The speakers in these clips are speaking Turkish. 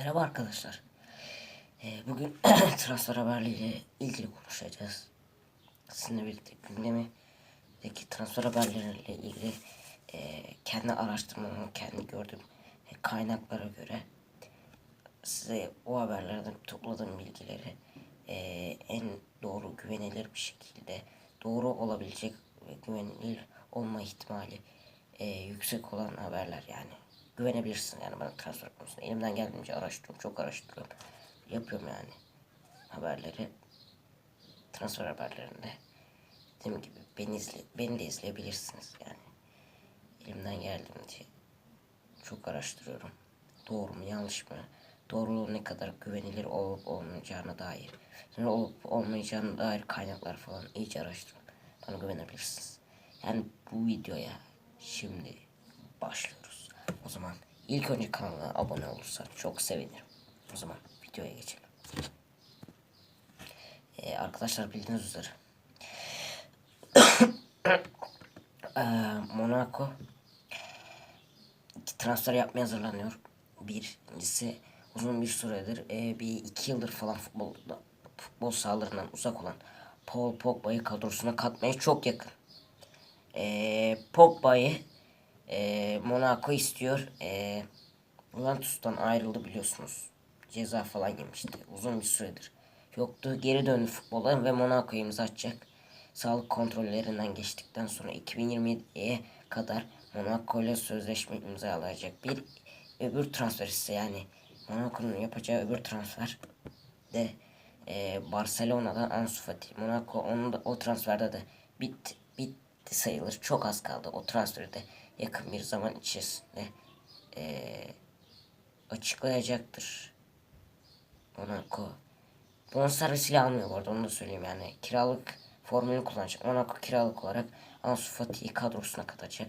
Merhaba arkadaşlar. Ee, bugün transfer haberleriyle ilgili konuşacağız. Sizinle birlikte gündemdeki transfer haberleriyle ilgili e, kendi araştırmamı, kendi gördüğüm e, kaynaklara göre size o haberlerden topladığım bilgileri e, en doğru güvenilir bir şekilde doğru olabilecek ve güvenilir olma ihtimali yüksek olan haberler yani güvenebilirsin yani bana transfer konusunda elimden geldiğince araştırıyorum çok araştırıyorum yapıyorum yani haberleri transfer haberlerinde dediğim gibi beni izle, beni de izleyebilirsiniz yani elimden geldiğince çok araştırıyorum. Doğru mu yanlış mı? Doğruluğu ne kadar güvenilir olup olmayacağına dair. Sonra olup olmayacağına dair kaynaklar falan iyice araştırın. Bana güvenebilirsiniz. Yani bu videoya şimdi başlıyoruz. O zaman ilk önce kanala abone olursan çok sevinirim. O zaman videoya geçelim. Ee, arkadaşlar bildiğiniz üzere Ee, Monaco transfer yapmaya hazırlanıyor. Birincisi uzun bir süredir e, bir iki yıldır falan futbolda futbol sahalarından uzak olan Paul Pogba'yı kadrosuna katmaya çok yakın. E, Pogba'yı e, Monaco istiyor. E, Juventus'tan ayrıldı biliyorsunuz. Ceza falan yemişti. Uzun bir süredir yoktu. Geri döndü futbola ve Monaco'ya imza atacak. Sağlık kontrollerinden geçtikten sonra 2027'ye kadar Monaco ile sözleşme imzalayacak. Bir öbür transfer ise yani Monaco'nun yapacağı öbür transfer de e, Barcelona'dan Ansu Fati. Monaco onun da, o transferde de bitti, bitti sayılır. Çok az kaldı. O transferi de yakın bir zaman içerisinde e, açıklayacaktır. Monaco. Bonservisiyle almıyor bu arada onu da söyleyeyim yani. Kiralık formülü kullanacak. Monaco kiralık olarak Ansu Fati'yi kadrosuna katacak.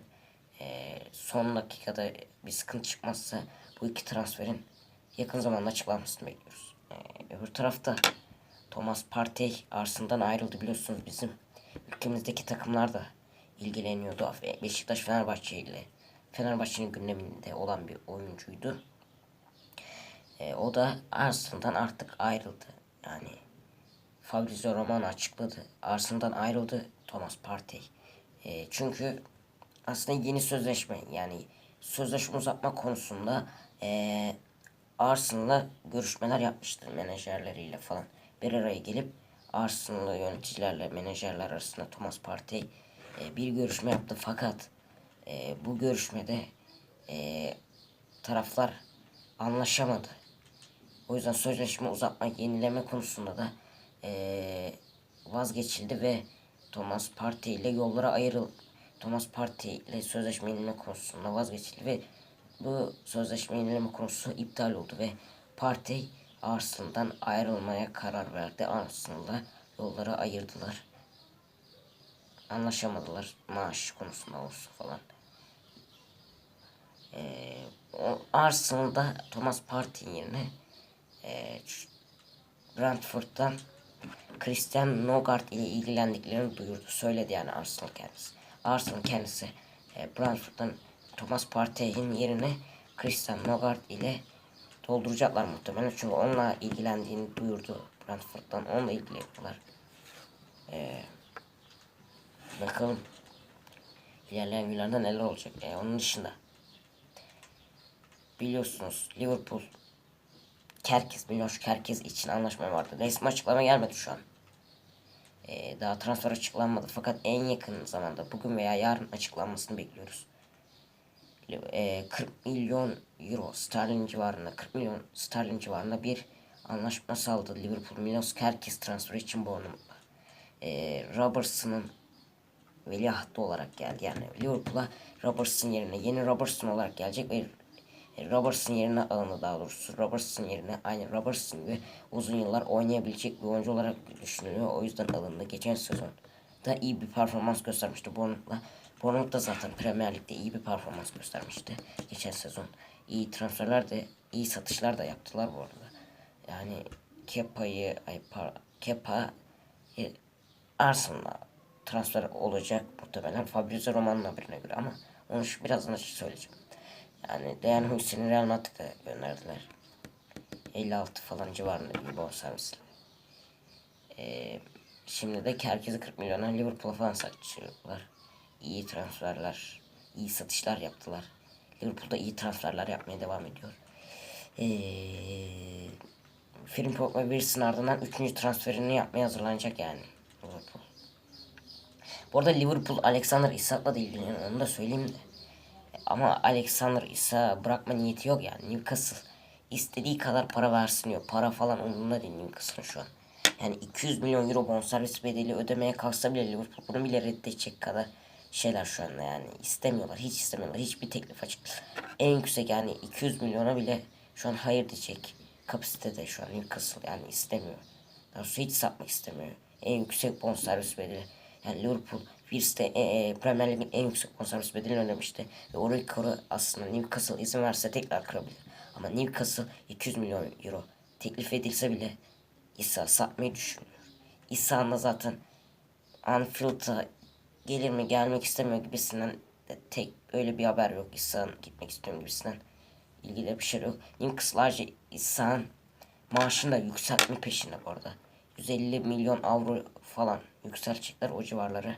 Ee, son dakikada bir sıkıntı çıkmazsa bu iki transferin yakın zamanda açıklanmasını bekliyoruz. Ee, öbür tarafta Thomas Partey Arsenal'dan ayrıldı biliyorsunuz bizim ülkemizdeki takımlar da ilgileniyordu. Beşiktaş Fenerbahçe ile Fenerbahçe'nin gündeminde olan bir oyuncuydu. Ee, o da Arsenal'dan artık ayrıldı. Yani Fabrizio Romano açıkladı. Arsenal'dan ayrıldı Thomas Partey. E, çünkü aslında yeni sözleşme yani sözleşme uzatma konusunda e, Arsenal'la görüşmeler yapmıştır menajerleriyle falan. Bir araya gelip Arsenal'lı yöneticilerle menajerler arasında Thomas Partey e, bir görüşme yaptı fakat e, bu görüşmede e, taraflar anlaşamadı. O yüzden sözleşme uzatma yenileme konusunda da e, vazgeçildi ve Thomas Partey ile yollara ayrıl Thomas Partey ile sözleşme yenileme konusunda vazgeçildi ve bu sözleşme yenileme konusu iptal oldu ve Partey Arsenal'dan ayrılmaya karar verdi. Arsenal'la yollara ayırdılar. Anlaşamadılar maaş konusunda olsun falan. Ee, Arsenal'da Thomas Partey yerine e, Brentford'dan Christian Nogart ile ilgilendiklerini duyurdu. Söyledi yani Arsenal kendisi. Arsenal kendisi e, Brentford'dan Thomas Partey'in yerine Christian Nogart ile dolduracaklar muhtemelen. Çünkü onunla ilgilendiğini duyurdu Brentford'dan. Onunla ilgileniyorlar. E, bakalım ilerleyen günlerde neler olacak. E, onun dışında biliyorsunuz Liverpool Kerkez, Miloš Kerkez için anlaşma vardı. Resmi açıklama gelmedi şu an. Ee, daha transfer açıklanmadı fakat en yakın zamanda bugün veya yarın açıklanmasını bekliyoruz. Ee, 40 milyon euro sterlin civarında 40 milyon sterlin civarında bir anlaşma sağladı Liverpool Milos Kerkez transferi için Bournemouth'la. Ee, Robertson'ın veliahtı olarak geldi. Yani Liverpool'a Robertson yerine yeni Robertson olarak gelecek ve Robertson yerine alındı daha doğrusu. Robertson yerine aynı Robertson gibi uzun yıllar oynayabilecek bir oyuncu olarak düşünülüyor. O yüzden alındı. Geçen sezon da iyi bir performans göstermişti Bournemouth'la. Bournemouth da zaten Premier Lig'de iyi bir performans göstermişti geçen sezon. İyi transferler de iyi satışlar da yaptılar bu arada. Yani Kepa'yı ay Kepa Arsenal'a transfer olacak muhtemelen Fabrizio Romano'nun haberine göre ama onu şu birazdan söyleyeceğim. Yani Dejan Hüseyin'i Real Madrid'e gönderdiler. 56 falan civarında bir bonservisle. Ee, şimdi de herkese 40 milyona Liverpool'a falan satıyorlar. İyi transferler, iyi satışlar yaptılar. Liverpool'da iyi transferler yapmaya devam ediyor. Ee, Frimpong ve Wilson ardından 3. transferini yapmaya hazırlanacak yani. Liverpool. Bu arada Liverpool Alexander Isak'la da ilgileniyor onu da söyleyeyim de. Ama Alexander İsa bırakma niyeti yok yani. Newcastle istediği kadar para versin diyor. Para falan umurunda değil Newcastle'ın şu an. Yani 200 milyon euro bonservis bedeli ödemeye kalksa bile Liverpool bunu bile reddedecek kadar şeyler şu anda yani. istemiyorlar. Hiç istemiyorlar. Hiçbir teklif açık. En yüksek yani 200 milyona bile şu an hayır diyecek kapasitede şu an Newcastle yani istemiyor. Daha hiç satmak istemiyor. En yüksek bonservis bedeli. Yani Liverpool Wils'te e, e, Premier Lig'in en yüksek bonservis bedelini ödemişti. Ve o rekoru aslında Newcastle izin verse tekrar kırabilir. Ama Newcastle 200 milyon euro teklif edilse bile İsa satmayı düşünüyor. İsa'nın da zaten Anfield'a gelir mi gelmek istemiyor gibisinden de tek öyle bir haber yok. İsa'nın gitmek istiyorum gibisinden ilgili bir şey yok. Newcastle ayrıca İsa'nın maaşını da yükseltme peşinde bu arada. 150 milyon avro falan yükseltecekler o civarları.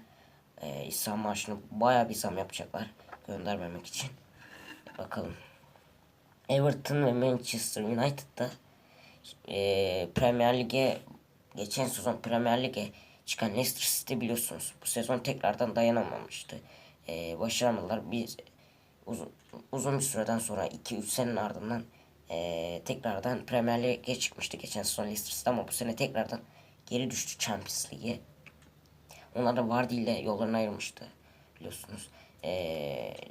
Ee, İsa maaşını baya bir zam yapacaklar göndermemek için. Bakalım. Everton ve Manchester United'da e, Premier Lig'e geçen sezon Premier Lig'e çıkan Leicester City biliyorsunuz bu sezon tekrardan dayanamamıştı. E, başaramadılar. Biz uzun, uzun bir süreden sonra 2-3 senenin ardından e, tekrardan Premier Lig'e çıkmıştı geçen sezon Leicester City ama bu sene tekrardan geri düştü Champions Lig'e. Onlar da Vardy ile yollarını ayırmıştı biliyorsunuz. E,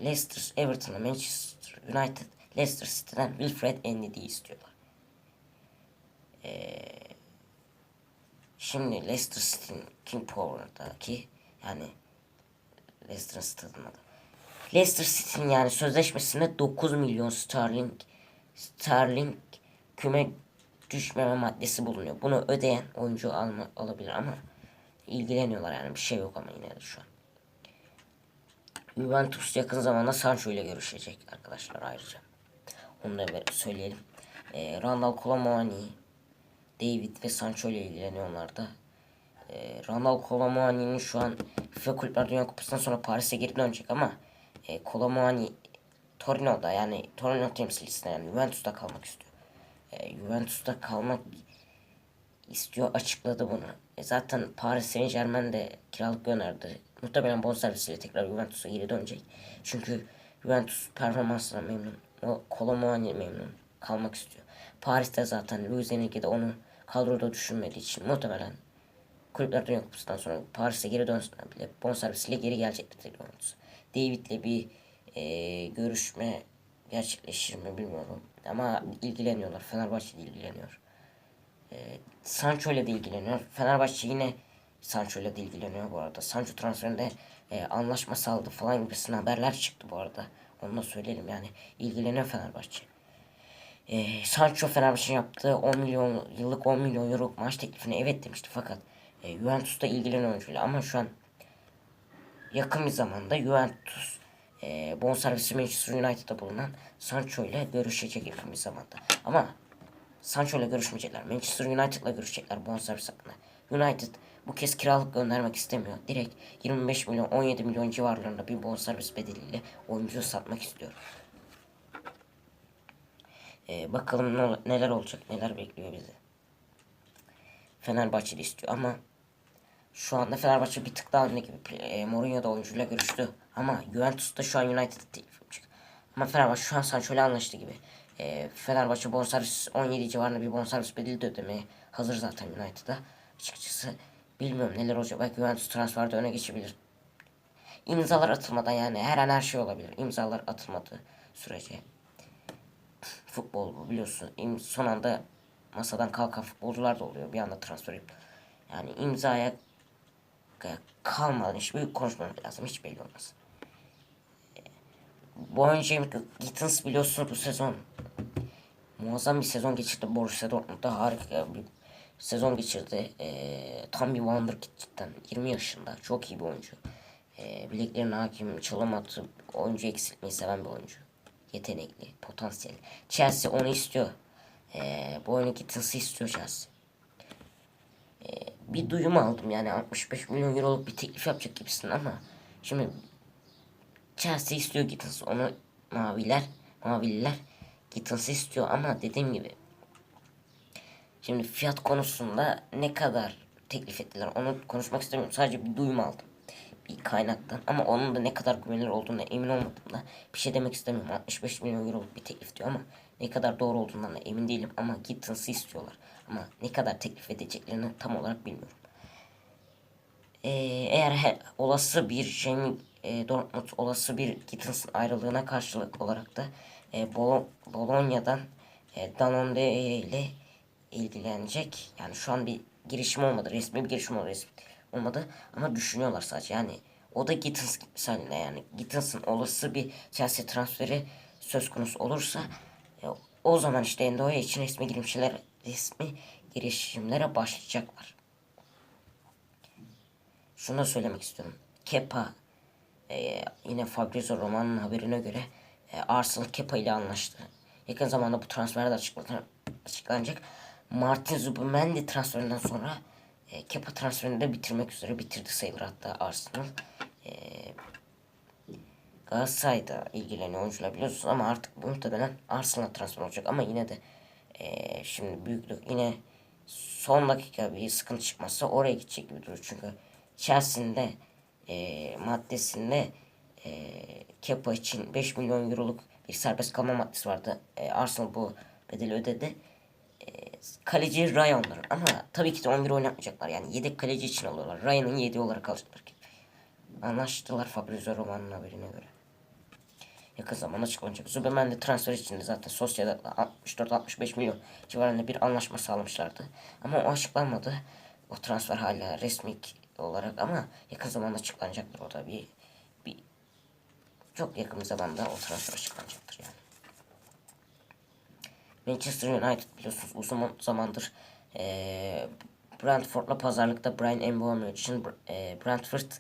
Leicester, Everton ve Manchester United Leicester City'den Wilfred Endidi'yi istiyorlar. Ee, şimdi Leicester City'nin King Power'daki yani Leicester City'nin adı. Leicester City'nin yani sözleşmesinde 9 milyon sterling sterling küme düşmeme maddesi bulunuyor. Bunu ödeyen oyuncu alma, alabilir ama ilgileniyorlar yani bir şey yok ama yine de şu an. Juventus yakın zamanda Sancho ile görüşecek arkadaşlar ayrıca. Onu da söyleyelim. E, Randall Colomani, David ve Sancho ile ilgileniyorlar da. E, Randall Colomani'nin şu an FIFA Kulüpler Dünya Kupası'ndan sonra Paris'e geri dönecek ama e, Colomani Torino'da yani Torino temsilcisinde yani Juventus'ta kalmak istiyor. E, Juventus'ta kalmak istiyor açıkladı bunu. E, zaten Paris Saint Germain de kiralık gönderdi. Muhtemelen bonservisiyle tekrar Juventus'a geri dönecek. Çünkü Juventus performansına memnun. O Colomani memnun. Kalmak istiyor. Paris'te zaten Luis Enrique de onu kadroda düşünmediği için muhtemelen Kulüpler Dünya Kupası'ndan sonra Paris'e geri dönsün bile bonservisiyle geri gelecektir Juventus. David'le bir e, görüşme gerçekleşir mi bilmiyorum. Ama ilgileniyorlar. Fenerbahçe ilgileniyor. E, Sancho ile de ilgileniyor. Fenerbahçe yine Sancho ile de ilgileniyor bu arada. Sancho transferinde e, anlaşma sağladı falan gibisinden haberler çıktı bu arada. Onu da söyleyelim yani. ilgileniyor Fenerbahçe. E, Sancho Fenerbahçe'nin yaptığı 10 milyon yıllık 10 milyon euro maaş teklifine evet demişti fakat e, Juventus'ta ilgilenen oyuncuyla ama şu an yakın bir zamanda Juventus e, bonservisi Manchester United'da bulunan Sancho ile görüşecek yakın bir zamanda. Ama Sancho ile görüşmeyecekler. Manchester United'la görüşecekler bonservis hakkında. United bu kez kiralık göndermek istemiyor. Direkt 25 milyon 17 milyon civarlarında bir bonservis bedeliyle oyuncuyu satmak istiyor. Ee, bakalım ne, neler olacak, neler bekliyor bizi. Fenerbahçe istiyor ama şu anda Fenerbahçe bir tık daha önde gibi. E, Mourinho da oyuncuyla görüştü. Ama Juventus'ta şu an United'da teklif. Ama Fenerbahçe şu an Sancho'yla anlaştı gibi. E, Fenerbahçe bonservis 17 civarında bir bonservis bedeli de ödemeye hazır zaten United'a. Açıkçası bilmiyorum neler olacak. Belki Juventus transferde öne geçebilir. İmzalar atılmadan yani her an her şey olabilir. İmzalar atılmadığı sürece. Futbol bu biliyorsun. Son anda masadan kalkan futbolcular da oluyor. Bir anda transfer yapıyor. Yani imzaya kalmadan hiçbir konuşmamız lazım. Hiç belli olmaz. Bu oyuncu Gittins biliyorsunuz bu sezon muazzam bir sezon geçirdi. Borussia Dortmund'da harika bir sezon geçirdi. Ee, tam bir wonderkid cidden. 20 yaşında. Çok iyi bir oyuncu. Ee, bileklerine hakim, çalım attı. Oyuncu eksiltmeyi seven bir oyuncu. Yetenekli, potansiyel. Chelsea onu istiyor. E, bu oyunu Gittens'ı istiyor Chelsea. E, bir duyum aldım yani 65 milyon euroluk bir teklif yapacak gibisin ama şimdi Chelsea istiyor Gittens'ı. Onu maviler, mavililer Gittens'ı istiyor ama dediğim gibi Şimdi fiyat konusunda ne kadar teklif ettiler onu konuşmak istemiyorum. Sadece bir duyum aldım. Bir kaynaktan. Ama onun da ne kadar güvenilir olduğuna emin olmadım da bir şey demek istemiyorum. 65 milyon euroluk bir teklif diyor ama ne kadar doğru olduğundan da emin değilim. Ama Gittens'ı istiyorlar. Ama ne kadar teklif edeceklerini tam olarak bilmiyorum. Ee, eğer he, olası bir Jamie e, Dortmund olası bir Gittens'ın ayrılığına karşılık olarak da e, Bolo- Bologna'dan e, Danone ile ilgilenecek. Yani şu an bir girişim olmadı. Resmi bir girişim olmadı. Resmi olmadı. Ama düşünüyorlar sadece. Yani o da Gittins misaline yani. Gittins'in olası bir Chelsea transferi söz konusu olursa e, o zaman işte Endoya için resmi girişimler resmi girişimlere başlayacaklar. Şunu da söylemek istiyorum. Kepa e, yine Fabrizio Romano'nun haberine göre e, Arsenal Kepa ile anlaştı. Yakın zamanda bu transfer de açıklan- açıklanacak. Martin Zubimendi transferinden sonra e, Kepa transferini de bitirmek üzere bitirdi sayılır hatta Arsenal. E, Galatasaray'da ilgileniyor oyuncular biliyorsunuz ama artık bu muhtemelen Arsenal transfer olacak ama yine de e, şimdi büyüklük yine son dakika bir sıkıntı çıkmazsa oraya gidecek gibi duruyor çünkü Chelsea'nin e, maddesinde e, Kepa için 5 milyon euroluk bir serbest kalma maddesi vardı. E, Arsenal bu bedeli ödedi. E, kaleci Ryan'dır ama tabii ki de 11 oynatmayacaklar yani yedek kaleci için alıyorlar. Ryan'ın yedeği olarak alacaklar. Anlaştılar Fabrizio Romano'nun haberine göre. Yakın zamanda açıklanacak. Zubemendi transfer için de zaten Sociedad'la 64-65 milyon civarında bir anlaşma sağlamışlardı. Ama o açıklanmadı. O transfer hala resmi olarak ama yakın zamanda açıklanacaktır o da bir, bir çok yakın zamanda o transfer açıklanacaktır yani. Manchester United biliyorsunuz uzun zamandır eee Brentford'la pazarlıkta Brian Mbeumo için eee Brentford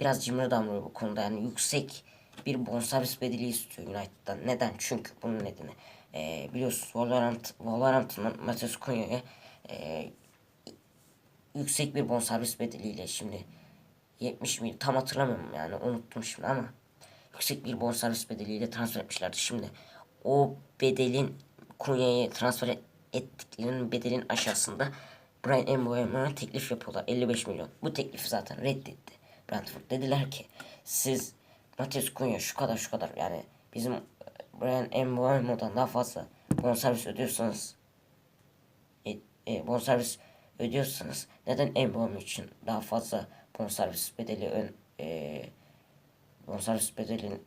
biraz cimri davranıyor bu konuda yani yüksek bir bonservis bedeli istiyor United'dan. Neden? Çünkü bunun nedeni eee biliyorsunuz Wolverhampton, Wolverhampton'ın Matheus Cunha'ya eee yüksek bir bonservis bedeliyle şimdi 70 milyon tam hatırlamıyorum yani unuttum şimdi ama yüksek bir bonservis bedeliyle transfer etmişlerdi. Şimdi o bedelin Kunya'ya transfer ettiklerinin bedelin aşağısında Brian Mbeumo'ya teklif yapıyorlar 55 milyon. Bu teklifi zaten reddetti Brentford. Dediler ki siz Matheus Cunha şu kadar şu kadar yani bizim e, Brian Mbeumo'dan daha fazla bonservis ödüyorsanız e, e, bonservis ödüyorsanız neden Mbeumo için daha fazla bonservis bedeli ön, e, bonservis bedelini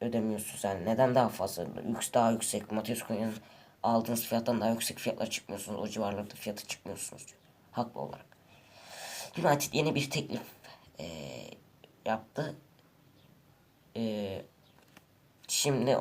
ödemiyorsunuz yani neden daha fazla daha yüksek Matheus Cunha'nın aldığınız fiyattan daha yüksek fiyatlar çıkmıyorsunuz o civarlarda fiyatı çıkmıyorsunuz diyor. Haklı olarak. United yeni bir teklif e, yaptı. E, şimdi